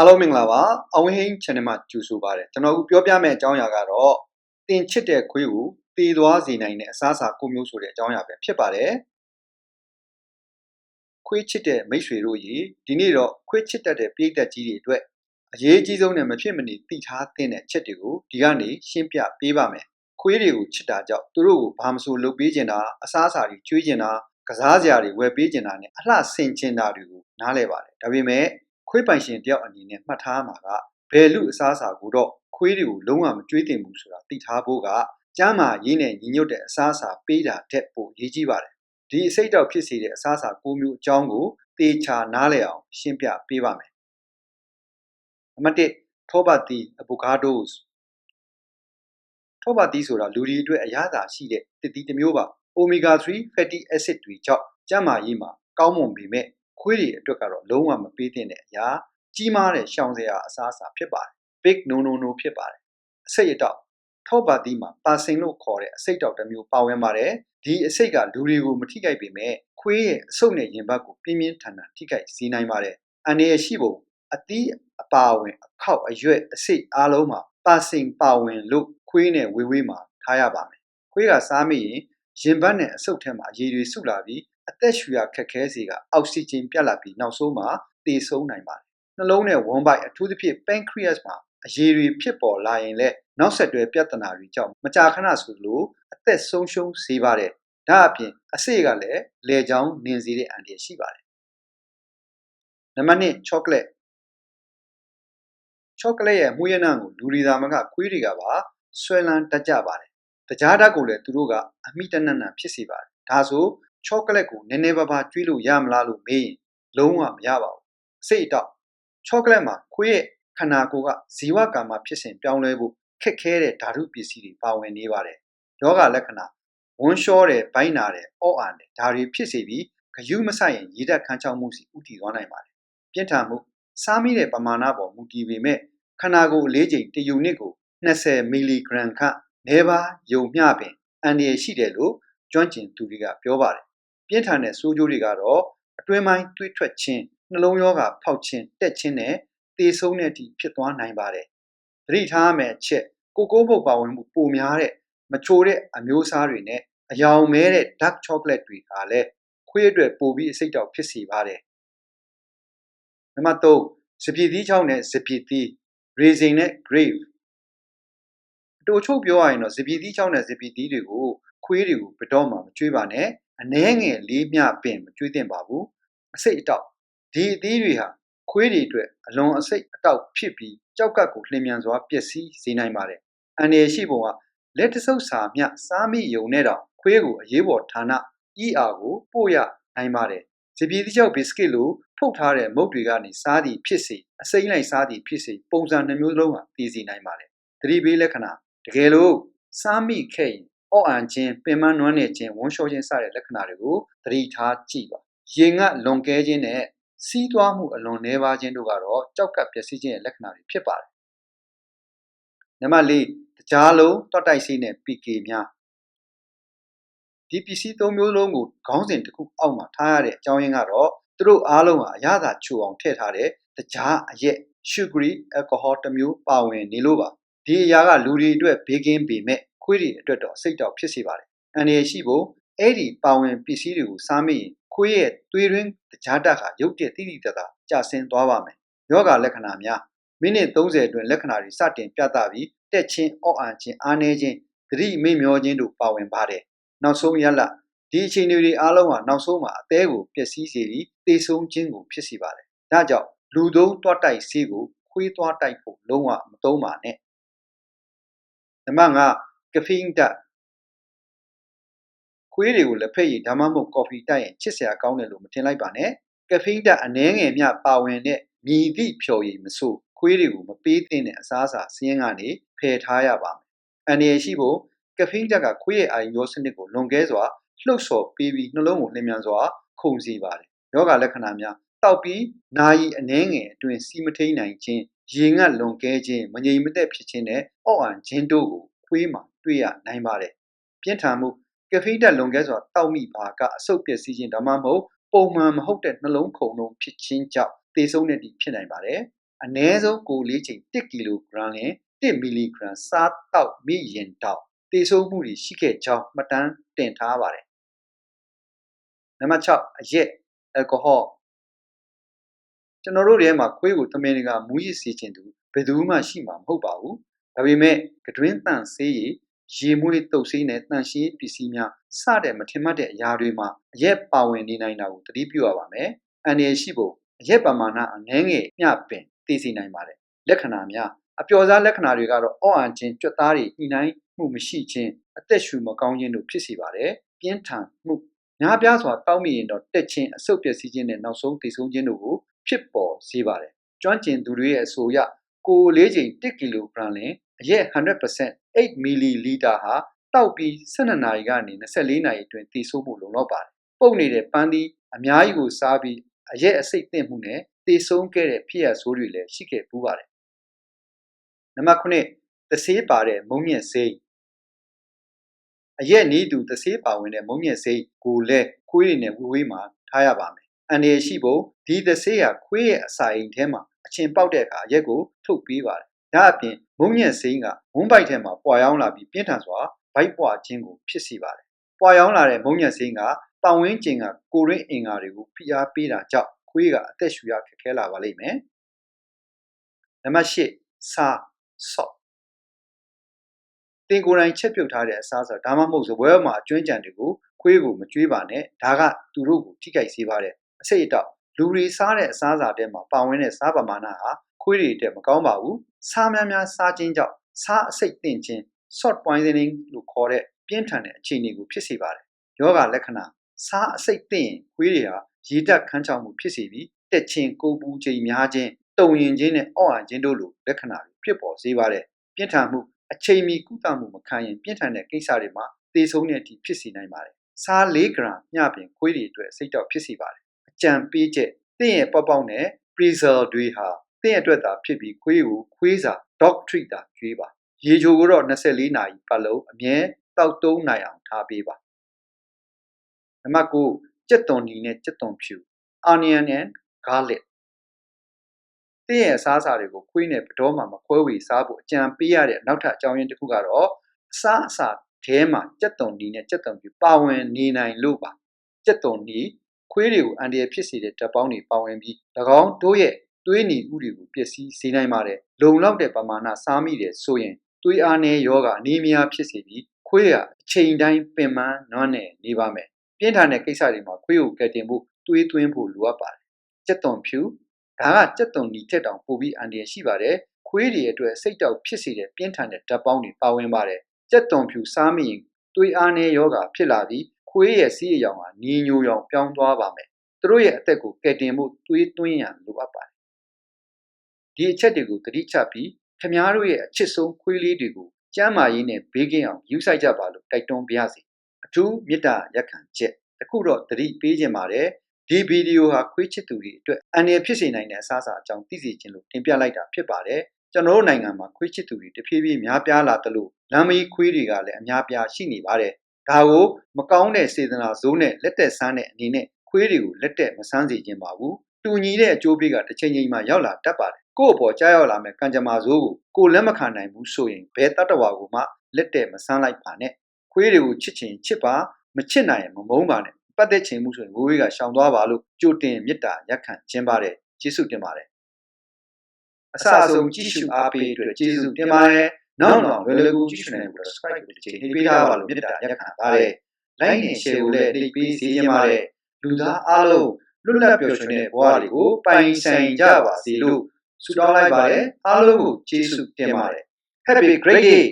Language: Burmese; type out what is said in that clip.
အားလုံးမင်္ဂလာပါအောင်ဟင်း channel မှာကြိုဆိုပါရစေကျွန်တော်အခုပြောပြမယ့်အကြောင်းအရာကတော့တင်ချစ်တဲ့ခွေးကိုတည်သွားစေနိုင်တဲ့အစားအစာကိုမျိုးဆိုတဲ့အကြောင်းအရာပဲဖြစ်ပါတယ်ခွေးချစ်တဲ့မိတ်ဆွေတို့ရေဒီနေ့တော့ခွေးချစ်တတ်တဲ့ပြည်သက်ကြီးတွေအတွက်အရေးကြီးဆုံးနဲ့မဖြစ်မနေသိထားသင့်တဲ့ချက်တွေကိုဒီကနေရှင်းပြပေးပါမယ်ခွေးတွေကိုချစ်တာကြောင့်သူတို့ကိုဘာမဆိုလုပ်ပေးကျင်တာအစားအစာတွေကျွေးကျင်တာကစားစရာတွေဝယ်ပေးကျင်တာနဲ့အလှဆင်ကျင်တာတွေကိုနားလဲပါတယ်ဒါပေမဲ့ ခွေးပိုင်ရှင်တယောက်အနေနဲ့မှတ်ထားမှာကဘယ်လူအစားအစာကိုတော့ခွေးတွေကိုလုံးဝမကြွေးတင်ဘူးဆိုတာသိထားဖို့ကကျမ်းမာရေးနဲ့ညီညွတ်တဲ့အစားအစာပေးတာတက်ဖို့ရည်ကြီးပါတယ်ဒီအစိတ်တောက်ဖြစ်စေတဲ့အစားအစာ၉မျိုးအကြောင်းကိုတေချာနားလည်အောင်ရှင်းပြပေးပါမယ်နံပါတ်1ထောပတ်တီအဗိုကာဒိုစ်ထောပတ်တီဆိုတာလူတွေအတွက်အရသာရှိတဲ့တစ်တီတစ်မျိုးပါ omega 3 fatty acid တွေကြောင့်ကျန်းမာရေးမှာကောင်းမွန်ပေမဲ့ ခွေးတွေအတွက်ကတော့လုံးဝမပေးသင့်တဲ့အရာကြီးမားတဲ့ရှောင်စရာအစားအစာဖြစ်ပါတယ် big no no no ဖြစ်ပါတယ်အစိတ်အတောက်ထောပါတီမှာပါစင်လို့ခေါ်တဲ့အစိတ်တောက်တစ်မျိုးပါဝင်ပါတယ်ဒီအစိတ်ကလူတွေကိုမထိခိုက်ပေမဲ့ခွေးရဲ့အဆုတ်နဲ့ရင်ဘတ်ကိုပြင်းပြင်းထန်ထန်ထိခိုက်စေနိုင်ပါတယ်အန္တရာယ်ရှိပုံအသီးအပါဝင်အခောက်အရွက်အစိတ်အားလုံးမှာပါစင်ပါဝင်လို့ခွေးနဲ့ဝေးဝေးမှာထားရပါမယ်ခွေးကစားမိရင်ရင်ဘတ်နဲ့အဆုတ်ထဲမှာအရည်တွေစုလာပြီး အသက်ရှူရခက်ခဲစေကအောက်ဆီဂျင်ပြတ်လာပြီးနောက်ဆုံးမှာသေဆုံးနိုင်ပါတယ်နှလုံးနဲ့ဝမ်းပိုက်အထူးသဖြင့် pancreas မှာအရည်တွေဖြစ်ပေါ်လာရင်လည်းနောက်ဆက်တွဲပြဿနာတွေကြောင့်မကြာခဏဆိုလို့အသက်ဆုံးရှုံးစေပါတယ်ဒါအပြင်အဆေကလည်းလေချောင်းနင်စေတဲ့အန္တရာယ်ရှိပါတယ်နံပါတ်1 chocolate chocolate ရဲ့မှုရနံကိုလူတွေသာမကခွေးတွေကပါဆွဲလန်းတတ်ကြပါတယ်တကြားဓာတ်ကိုလည်းသူတို့ကအမိတနက်နံဖြစ်စေပါတယ်ဒါဆို ချောကလက်ကိုနည်းနည်းပါးပါးကျွေးလို့ရမလားလို့မေးရင်လုံးဝမရပါဘူးအစိတ်အတောက်ချောကလက်မှာခွေးရဲ့ခန္ဓာကိုယ်ကဇီဝကမ္မဖြစ်စဉ်ပြောင်းလဲဖို့ခက်ခဲတဲ့ဓာတုပစ္စည်းတွေပါဝင်နေပါတယ်ယောဂလက္ခဏာဝန်းလျှောတယ်ဘိုင်းနာတယ်အော့အာတယ်ဒါတွေဖြစ်စေပြီးဂယုမဆိုင်ရင်ရေဓာတ်ခန်းချောင်းမှုစီဥတည်သွားနိုင်ပါတယ်ပြင်းထန်မှုစားမိတဲ့ပမာဏပေါ်မူတည်ပေမဲ့ခန္ဓာကိုယ်အလေးချိန်တယူနစ်ကို20မီလီဂရမ်ခန့်နဲပါယုံမျှပင်အန်ဒီရရှိတယ်လို့ကျွမ်းကျင်သူတွေကပြောပါတယ် ပြင်းထန်တဲ့ဆိုးကျိုးတွေကတော့အတွင်းပိုင်းတွေးထွက်ခြင်းနှလုံးရောဂါဖောက်ခြင်းတက်ခြင်းနဲ့သေဆုံးတဲ့အထိဖြစ်သွားနိုင်ပါတယ်သတိထားမယ်ချက်ကိုကိုးပုတ်ပါဝင်မှုပိုများတဲ့မချိုတဲ့အမျိုးအစားတွေနဲ့အယောင်မဲတဲ့ dark chocolate တွေဟာလည်းခွေးအတွက်ပိုပြီးအစိတ်တောက်ဖြစ်စေပါတယ်နံပါတ်3စပီသီးချောင်းနဲ့စပီသီး raisin နဲ့ grape တိုချုပ်ပြောရရင်တော့စပီသီးချောင်းနဲ့စပီသီးတွေကိုခွေးတွေကိုဘယ်တော့မှမကျွေးပါနဲ့ အနှဲငယ်လေးမျှပင်မကျွေးသင့်ပါဘူးအစိတ်အတောက်ဒီအသီးတွေဟာခွေးတွေအတွက်အလွန်အစိတ်အတောက်ဖြစ်ပြီးကြောက်ကပ်ကိုလျင်မြန်စွာပျက်စီးစေနိုင်ပါတယ်အန္တရာယ်ရှိပုံကလက်တဆုပ်စာမြစားမိယုံနဲ့တော့ခွေးကိုအရေးပေါ်ဌာန ER ကိုပို့ရနိုင်ပါတယ်စပီသီးချောက်ဘစ်ကစ်လိုဖုတ်ထားတဲ့မုတ်တွေကနေစားသည်ဖြစ်စေအစိမ့်လိုက်စားသည်ဖြစ်စေပုံစံနှမျိုးလုံးကတည်စီနိုင်ပါတယ်သတိပေးလက္ခဏာတကယ်လို့စားမိခဲ့ရင် အော့အန်ခြင်းပင်မနွမ်းနေခြင်းဝန်းလျှောခြင်းစတဲ့လက္ခဏာတွေကိုသတိထားကြည့်ပါရေငတ်လွန်ကဲခြင်းနဲ့စီးသွားမှုအလွန်နှဲပါခြင်းတို့ကတော့ကြောက်ကပ်ပျက်စီးခြင်းရဲ့လက္ခဏာတွေဖြစ်ပါတယ်နံပါတ်၄တကြားလုံးတောက်တိုက်ဆေးနဲ့ PK များဒီပစ္စည်းသုံးမျိုးလုံးကိုခေါင်းစဉ်တစ်ခုအောက်မှာထားရတဲ့အကြောင်းရင်းကတော့သူတို့အားလုံးဟာအရသာချိုအောင်ထည့်ထားတဲ့တကြားအရက် sugary alcohol တစ်မျိုးပါဝင်နေလို့ပါဒီအရာကလူတွေအတွက်ဘေးကင်းပေမဲ့ ခွေးတွေအတွက်တော့စိတ်တောက်ဖြစ်စေပါတယ်အန္တရာယ်ရှိဖို့အဲ့ဒီပါဝင်ပစ္စည်းတွေကိုစားမိရင်ခွေးရဲ့သွေးရင်းတကြားတက်ဟာရုပ်တရက်တိတိတသာကျဆင်းသွားပါမယ်ယောဂလက္ခဏာများမိနစ်30အတွင်းလက္ခဏာတွေစတင်ပြသပြီးတက်ချင်းအော့အန်ခြင်းအားနည်းခြင်းသတိမေ့မျောခြင်းတို့ပါဝင်ပါတယ်နောက်ဆုံးရလဒီအခြေအနေတွေအားလုံးဟာနောက်ဆုံးမှာအသေးကိုပျက်စီးစေပြီးသေဆုံးခြင်းကိုဖြစ်စေပါတယ်ဒါကြောင့်လူသုံးတွားတိုက်ဆေးကိုခွေးသွားတိုက်ဖို့လုံးဝမသုံးပါနဲ့နံပါတ် 5ကဖိန်းဓာတ်ခွေးတွေကိုလက်ဖက်ရည်ဒါမှမဟုတ်ကော်ဖီတိုက်ရင်ချစ်စရာကောင်းတယ်လို့မထင်လိုက်ပါနဲ့ကဖိန်းဓာတ်အနည်းငယ်မျှပါဝင်တဲ့မြည်သည့်ဖြော်ရည်မဆိုးခွေးတွေကိုမပေးသင့်တဲ့အစားအစာစည်းရင်းကနေဖယ်ထားရပါမယ်အန္တရာယ်ရှိဖို့ကဖိန်းဓာတ်ကခွေးရဲ့အာရုံစနစ်ကိုလွန်ကဲစွာလှုပ်ဆော်ပေးပြီးနှလုံးကိုလျင်မြန်စွာခုန်စေပါတယ်ယောဂလက္ခဏာများတောက်ပြီးနာယီအနှဲငယ်အတွင်းစီမထိန်နိုင်ခြင်းရေငတ်လွန်ကဲခြင်းမငြိမ်မသက်ဖြစ်ခြင်းနဲ့အော့အန်ခြင်းတို့ကို ခွေးမှာတွေ့ရနိုင်ပါတယ်ပြင်းထန်မှုကဖိတက်လွန်ကဲစွာတောက်မိပါကအဆုတ်ပျက်စီးခြင်းဒါမှမဟုတ်ပုံမှန်မဟုတ်တဲ့နှလုံးခုန်လုံးဖြစ်ခြင်းကြောင့်သေဆုံးတဲ့ဒီဖြစ်နိုင်ပါတယ်အနည်းဆုံးကိုလေးချိန်1ကီလိုဂရမ်နဲ့1မီလီဂရမ်စားတောက်မိရင်တောက်တေဆုံးမှုတွေရှိခဲ့ကြောင်းမှတ်တမ်းတင်ထားပါတယ်နံပါတ်6အရက်အယ်ကိုဟောကျွန်တော်တို့ထဲမှာခွေးကိုတမင်တကာမူးယစ်စေခြင်းသူဘယ်သူမှရှိမှာမဟုတ်ပါဘူး ဒါပေမဲ့ကတွင်းတန့်ဆေးရည်ရေမွေးတုပ်ဆေးနဲ့တန့်ရှင်းပစ္စည်းများစတဲ့မထင်မှတ်တဲ့အရာတွေမှာအရက်ပါဝင်နေနိုင်တာကိုသတိပြုရပါမယ်အန္တရာယ်ရှိဖို့အရက်ပမာဏအနည်းငယ်မျှပင်သိစေနိုင်ပါတယ်လက္ခဏာများအပျော်စားလက္ခဏာတွေကတော့အော့အန်ခြင်းကြွက်သားတွေညှိနှိုင်းမှုမရှိခြင်းအသက်ရှူမကောင်းခြင်းတို့ဖြစ်စေပါတယ်ပြင်းထန်မှုများပြားစွာတောက်မိရင်တော့တက်ခြင်းအဆုတ်ပျက်စီးခြင်းနဲ့နောက်ဆုံးသိဆုံးခြင်းတို့ကိုဖြစ်ပေါ်စေပါတယ်ကျွမ်းကျင်သူတွေရဲ့အဆိုအရကိုယ်လေးချိန်1ကီလိုဂရမ်လင် အရက်100% 8မီလီလီတာဟာတောက်ပြီး12နာရီကနေ24နာရီအတွင်းတည်ဆိုးမှုလုံလောက်ပါတယ်။ပုတ်နေတဲ့ပန်းသီးအများကြီးကိုစားပြီးအရက်အစိတ်သင့်မှုနဲ့တည်ဆုံးခဲ့တဲ့ဖြစ်ရဆိုးတွေလည်းရှိခဲ့ပူးပါတယ်။နံပါတ်9သဆေးပါတဲ့မုံမြင့်စိတ်အရက်နီးသူသဆေးပါဝင်တဲ့မုံမြင့်စိတ်ကိုလည်းခွေးတွေနဲ့ဝေဝေးမှာထားရပါမယ်။အန်ရရှိဖို့ဒီသဆေးဟာခွေးရဲ့အစာအိမ်ထဲမှာအချင်းပေါက်တဲ့အခါရက်ကိုထုတ်ပေးပါတယ်။ ဒါအပြင်မုံညက်စိမ်းကမုံပိုက်ထဲမှာပွာရောင်းလာပြီးပြင်းထန်စွာဗိုက်ပွာခြင်းကိုဖြစ်စေပါတယ်။ပွာရောင်းလာတဲ့မုံညက်စိမ်းကပတ်ဝန်းကျင်ကကိုရင်းအင်္ဂါတွေကိုဖိအားပေးတာကြောင့်ခွေးကအသက်ရှူရခက်ခဲလာပါလိမ့်မယ်။နံပါတ်၈စာဆော့တင်ကိုယ်တိုင်ချက်ပြုတ်ထားတဲ့အစားဆိုဒါမှမဟုတ်ဇပွဲမှာအကျွမ်းကြံတွေကိုခွေးကိုမကြွေးပါနဲ့ဒါကသူတို့ကိုထိခိုက်စေပါတယ်အစိတ်အတော့လူတွေစားတဲ့အစားအစာထဲမှာပါဝင်တဲ့စားပမာဏဟာ ခွေးတွေအတွက်မကောင်းပါဘူးစားများများစားခြင်းကြောင့်စားအဆိပ်သင့်ခြင်း short poisoning လို့ခေါ်တဲ့ပြင်းထန်တဲ့အခြေအနေကိုဖြစ်စေပါတယ်ယောဂလက္ခဏာစားအဆိပ်သင့်ရင်ခွေးတွေဟာရေဓာတ်ခန်းချောက်မှုဖြစ်စေပြီးတက်ခြင်းကိုပူချိန်များခြင်းတုံရင်ခြင်းနဲ့အော့အံခြင်းတို့လိုလက္ခဏာတွေဖြစ်ပေါ်စေပါတယ်ပြင်းထန်မှုအချိန်မီကုသမှုမခံရင်ပြင်းထန်တဲ့ကိစ္စတွေမှာသေဆုံးတဲ့အထိဖြစ်စေနိုင်ပါတယ်စား၄ဂရမ်မျှပင်ခွေးတွေအတွက်စိတ်တော့ဖြစ်စေပါတယ်အကြံပေးချက်တင့်ရဲ့ပေါက်ပေါက်နဲ့ prezel တွေဟာ တင့်အတွက်သာဖြစ်ပြီးခွေးကိုခွေးစာ dog treat တာကျွေးပါရေချိုကိုတော့24နာရီပတ်လုံးအမြဲတောက်တုံးနိုင်အောင်ထားပေးပါနံပါတ်9ကြက်သွန်နီနဲ့ကြက်သွန်ဖြူ onion and garlic တင့်ရဲ့အစားအစာတွေကိုခွေးနဲ့ဘတော်မှမခွဲဝေစားဖို့အကြံပေးရတဲ့နောက်ထပ်အကြောင်းရင်းတစ်ခုကတော့အစားအစာထဲမှာကြက်သွန်နီနဲ့ကြက်သွန်ဖြူပါဝင်နေနိုင်လို့ပါကြက်သွန်နီခွေးတွေကိုအန်ဒီရဖြစ်စေတဲ့ဓာတ်ပေါင်းတွေပါဝင်ပြီး၎င်းတို့ရဲ့ သွေးနီဥတွေကိုပျက်စီးစေနိုင်ပါတယ်လုံလောက်တဲ့ပမာဏစားမိတယ်ဆိုရင်သွေးအားနည်းယောဂအနီးမယားဖြစ်စေပြီးခွေးကအချိန်တိုင်းပင်ပန်းနွမ်းနယ်နေပါမယ်ပြင်းထန်တဲ့ကိစ္စတွေမှာခွေးကိုကယ်တင်ဖို့သွေးသွင်းဖို့လိုအပ်ပါတယ်ကြက်သွန်ဖြူဒါကကြက်သွန်နီထက်တောင်ပိုပြီးအန်ဒီရရှိပါတယ်ခွေးတွေအတွက်စိတ်တောက်ဖြစ်စေတဲ့ပြင်းထန်တဲ့ဓာတ်ပေါင်းတွေပါဝင်ပါတယ်ကြက်သွန်ဖြူစားမိရင်သွေးအားနည်းယောဂဖြစ်လာပြီးခွေးရဲ့စီးအယောင်ဟာညီညိုရောင်ပြောင်းသွားပါမယ်သူတို့ရဲ့အသက်ကိုကယ်တင်ဖို့သွေးသွင်းရန်လိုအပ်ပါတယ် ဒီအချက်တွေကိုသတိချပြီးခမားတို့ရဲ့အချစ်ဆုံးခွေးလေးတွေကိုကျမ်းမာရေးနဲ့ဘေးကင်းအောင်ယူဆိုင်ကြပါလို့တိုက်တွန်းပါရစေအထူးမေတ္တာရက်ခံချက်တခုတော့သတိပေးခြင်းပါတယ်ဒီဗီဒီယိုဟာခွေးချစ်သူတွေအတွက်အန္တရာယ်ဖြစ်စေနိုင်တဲ့အစားအစာအကြောင်းသိစေခြင်းလို့တင်ပြလိုက်တာဖြစ်ပါတယ်ကျွန်တော်တို့နိုင်ငံမှာခွေးချစ်သူတွေတဖြည်းဖြည်းများပြားလာသလိုလမ်းမကြီးခွေးတွေကလည်းအများပြားရှိနေပါတယ်ဒါကိုမကောင်းတဲ့စေတနာဇိုးနဲ့လက်သက်ဆန်းတဲ့အနေနဲ့ခွေးတွေကိုလက်တက်မဆန်းစေခြင်းပါဘူးတူညီတဲ့အကျိုးပေးကတစ်ချိန်ချိန်မှရောက်လာတတ်ပါတယ် ကို့အပေါ်ကြားရောက်လာမဲ့ကံကြမ္မာဇိုးကိုကိုလက်မခံနိုင်ဘူးဆိုရင်ဘယ်တတ္တဝါကိုမှလက်တက်မဆန်းလိုက်ပါနဲ့ခွေးတွေကိုချစ်ချင်ချစ်ပါမချစ်နိုင်ရင်မမုန်းပါနဲ့ပတ်သက်ချင်မှုဆိုရင်ဝေးဝေးကရှောင်သွားပါလို့ကြိုတင်မေတ္တာရက်ခံခြင်းပါတယ်ကျေးဇူးတင်ပါတယ်အစအဆုံးကြည့်ရှုအားပေးအတွက်ကျေးဇူးတင်ပါတယ်နောက်တော့လွယ်လွယ်ကူကြည့်ရှုနိုင်ဖို့ subscribe ကိုတစ်ချိန်နှိပ်ပေးထားပါလို့မေတ္တာရက်ခံပါတယ် like နဲ့ share ကိုလည်းနှိပ်ပေးစေချင်ပါတယ်လူသားအားလုံးလွတ်လပ်ပျော်ရွှင်တဲ့ဘဝတွေကိုပိုင်ဆိုင်ကြပါစေလို့ ဆုတောင်းလိုက်ပါတယ်အားလုံးကိုကျေးဇူးတင်ပါတယ် Happy great day